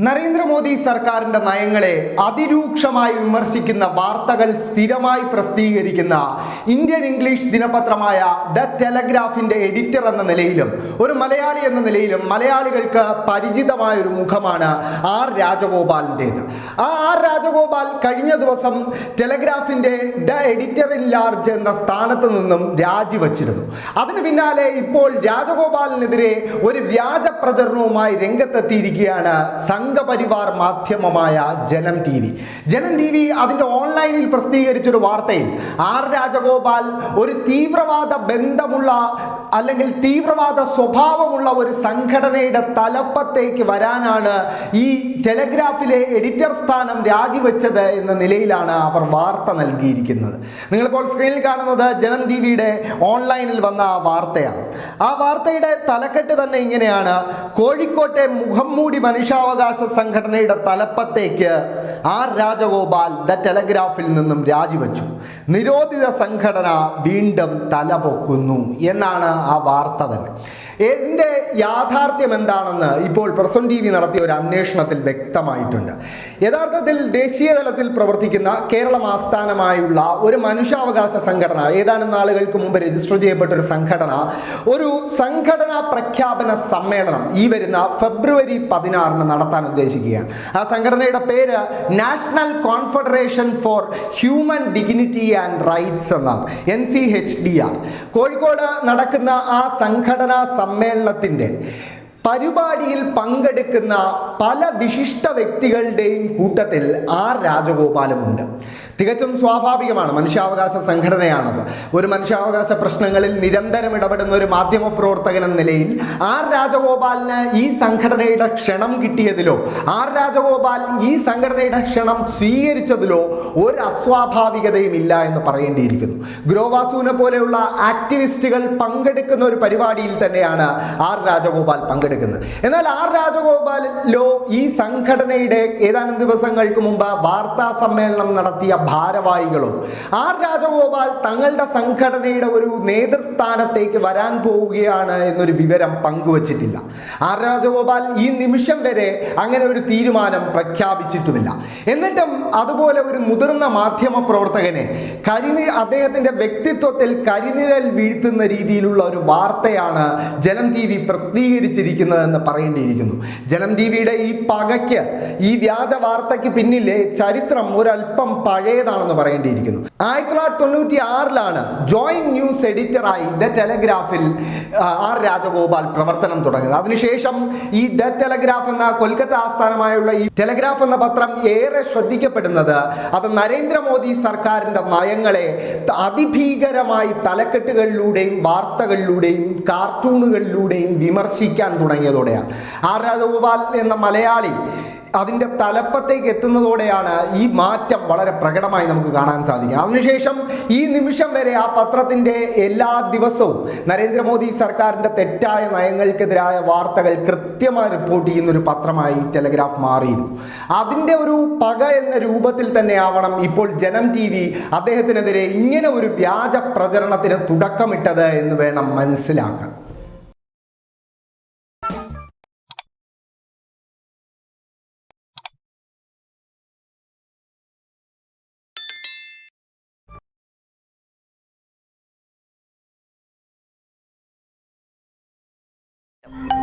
നരേന്ദ്രമോദി സർക്കാരിന്റെ നയങ്ങളെ അതിരൂക്ഷമായി വിമർശിക്കുന്ന വാർത്തകൾ സ്ഥിരമായി പ്രസിദ്ധീകരിക്കുന്ന ഇന്ത്യൻ ഇംഗ്ലീഷ് ദിനപത്രമായ ദ ടെലഗ്രാഫിന്റെ എഡിറ്റർ എന്ന നിലയിലും ഒരു മലയാളി എന്ന നിലയിലും മലയാളികൾക്ക് പരിചിതമായ ഒരു മുഖമാണ് ആർ രാജഗോപാലിന്റെത് ആ ആർ രാജഗോപാൽ കഴിഞ്ഞ ദിവസം ടെലഗ്രാഫിന്റെ ദ എഡിറ്റർ ഇൻ ലാർജ് എന്ന സ്ഥാനത്ത് നിന്നും രാജിവച്ചിരുന്നു. അതിന് പിന്നാലെ ഇപ്പോൾ രാജഗോപാലിനെതിരെ ഒരു വ്യാജ പ്രചരണവുമായി രംഗത്തെത്തിയിരിക്കുകയാണ് സംഘപരിവാർ മാധ്യമമായ Janam T V. Janam T V അതിന്റെ ഓൺലൈനിൽ പ്രസിദ്ധീകരിച്ചൊരു വാർത്തയിൽ ആർ രാജഗോപാൽ ഒരു തീവ്രവാദ ബന്ധമുള്ള അല്ലെങ്കിൽ തീവ്രവാദ സ്വഭാവമുള്ള ഒരു സംഘടനയുടെ തലപ്പത്തേക്ക് വരാനാണ് ഈ ടെലഗ്രാഫിലെ എഡിറ്റർ സ്ഥാനം രാജിവെച്ചത് എന്ന നിലയിലാണ് അവർ വാർത്ത നൽകിയിരിക്കുന്നത്. നിങ്ങളിപ്പോൾ സ്ക്രീനിൽ കാണുന്നത് ജനം ടി വിയുടെ ഓൺലൈനിൽ വന്ന വാർത്തയാണ്. ആ വാർത്തയുടെ തലക്കെട്ട് തന്നെ ഇങ്ങനെയാണ്. കോഴിക്കോട്ടെ മുഖംമൂടി മനുഷ്യാവകാശ സംഘടനയുടെ തലപ്പത്തേക്ക് ആർ രാജഗോപാൽ ദ ടെലഗ്രാഫിൽ നിന്നും രാജിവെച്ചു. നിരോധിത സംഘടന വീണ്ടും തലപൊക്കുന്നു എന്നാണ് ആ വാർത്ത തന്നെ. ഇതിന്റെ യാഥാർത്ഥ്യം എന്താണെന്ന് ഇപ്പോൾ പ്രസൻ ടി വി നടത്തിയ ഒരു അന്വേഷണത്തിൽ വ്യക്തമായിട്ടുണ്ട്. യഥാർത്ഥത്തിൽ ദേശീയ തലത്തിൽ പ്രവർത്തിക്കുന്ന കേരളം ആസ്ഥാനമായുള്ള ഒരു മനുഷ്യാവകാശ സംഘടന ഏതാനും നാളുകൾക്ക് മുമ്പ് രജിസ്റ്റർ ചെയ്യപ്പെട്ട ഒരു സംഘടന ഒരു സംഘടനാ പ്രഖ്യാപന സമ്മേളനം ഈ വരുന്ന ഫെബ്രുവരി പതിനാറിന് നടത്താൻ ഉദ്ദേശിക്കുകയാണ്. ആ സംഘടനയുടെ പേര് national confederation for human dignity and rights എന്നാണ് N C H D R. Kozhikode നടക്കുന്ന ആ സംഘടനാ സമ്മേളനത്തിന്റെ പരിപാടിയിൽ പങ്കെടുക്കുന്ന പല വിശിഷ്ട വ്യക്തികളുടെയും കൂട്ടത്തിൽ ആർ രാജഗോപാലുമുണ്ട്. തികച്ചും സ്വാഭാവികമാണ് മനുഷ്യാവകാശ സംഘടനയാണത്. ഒരു മനുഷ്യാവകാശ പ്രശ്നങ്ങളിൽ നിരന്തരം ഇടപെടുന്ന ഒരു മാധ്യമ പ്രവർത്തകൻ എന്ന നിലയിൽ ആർ രാജഗോപാലിന് ഈ സംഘടനയുടെ ക്ഷണം കിട്ടിയതിലോ ആർ രാജഗോപാൽ ഈ സംഘടനയുടെ ക്ഷണം സ്വീകരിച്ചതിലോ ഒരു അസ്വാഭാവികതയും ഇല്ല എന്ന് പറയേണ്ടിയിരിക്കുന്നു. ഗ്രോവാസുവിനെ പോലെയുള്ള ആക്ടിവിസ്റ്റുകൾ പങ്കെടുക്കുന്ന ഒരു പരിപാടിയിൽ തന്നെയാണ് ആർ രാജഗോപാൽ പങ്കെടുക്കുന്നത്. എന്നാൽ ആർ രാജഗോപാലിലോ ഈ സംഘടനയുടെ ഏതാനും ദിവസങ്ങൾക്ക് മുമ്പ് വാർത്താ സമ്മേളനം നടത്തിയ ഭാരവാഹികളോ. ആർ രാജഗോപാൽ തങ്ങളുടെ സംഘടനയുടെ ഒരു നേതൃസ്ഥാനത്തേക്ക് വരാൻ പോവുകയാണ് എന്നൊരു വിവരം പങ്കുവച്ചിട്ടില്ല. ആർ രാജഗോപാൽ ഈ നിമിഷം വരെ അങ്ങനെ ഒരു തീരുമാനം പ്രഖ്യാപിച്ചിട്ടുമില്ല. എന്നിട്ടും അതുപോലെ ഒരു മുതിർന്ന മാധ്യമ പ്രവർത്തകനെ കരിനി അദ്ദേഹത്തിന്റെ വ്യക്തിത്വത്തിൽ കരിനിഴൽ വീഴ്ത്തുന്ന രീതിയിലുള്ള ഒരു വാർത്തയാണ് ജനം ടി വി പ്രസിദ്ധീകരിച്ചിരിക്കുന്നതെന്ന് പറയേണ്ടിയിരിക്കുന്നു. ജനം ടി വിയുടെ ഈ പകയ്ക്ക് ഈ വ്യാജ വാർത്തയ്ക്ക് പിന്നിലെ ചരിത്രം ഒരല്പം പഴയതാണെന്ന് പറയേണ്ടിയിരിക്കുന്നു. ആയിരത്തി തൊള്ളായിരത്തി തൊണ്ണൂറ്റി ആറിലാണ് ജോയിന്റ് ന്യൂസ് എഡിറ്ററായി ദ ടെലഗ്രാഫിൽ ആർ രാജഗോപാൽ പ്രവർത്തനം തുടങ്ങിയത് അതിനുശേഷം ഈ ദ ടെലഗ്രാഫ് എന്ന കൊൽക്കത്ത ആസ്ഥാനമായുള്ള ഈ ടെലഗ്രാഫ് എന്ന പത്രം ഏറെ ശ്രദ്ധിക്കപ്പെടുന്നത് അത് നരേന്ദ്രമോദി സർക്കാരിന്റെ നയങ്ങളെ അതിഭീകരമായി തലക്കെട്ടുകളിലൂടെയും വാർത്തകളിലൂടെയും കാർട്ടൂണുകളിലൂടെയും വിമർശിക്കാൻ തുടങ്ങിയതോടെയാണ്. ആർ രാജഗോപാൽ എന്ന മലയാളി അതിന്റെ തലപ്പത്തേക്ക് എത്തുന്നതോടെയാണ് ഈ മാറ്റം വളരെ പ്രകടമായി നമുക്ക് കാണാൻ സാധിക്കുക. അതിനുശേഷം ഈ നിമിഷം വരെ ആ പത്രത്തിന്റെ എല്ലാ ദിവസവും നരേന്ദ്രമോദി സർക്കാരിന്റെ തെറ്റായ നയങ്ങൾക്കെതിരായ വാർത്തകൾ കൃത്യമായി റിപ്പോർട്ട് ചെയ്യുന്ന ഒരു പത്രമായി ടെലഗ്രാഫ് മാറിയിരുന്നു. അതിന്റെ ഒരു പക എന്ന രൂപത്തിൽ തന്നെ ആവണം ഇപ്പോൾ ജനം ടി വി അദ്ദേഹത്തിനെതിരെ ഇങ്ങനെ ഒരു വ്യാജ പ്രചരണത്തിന് തുടക്കമിട്ടത് എന്ന് വേണം മനസ്സിലാക്കാൻ. Yep.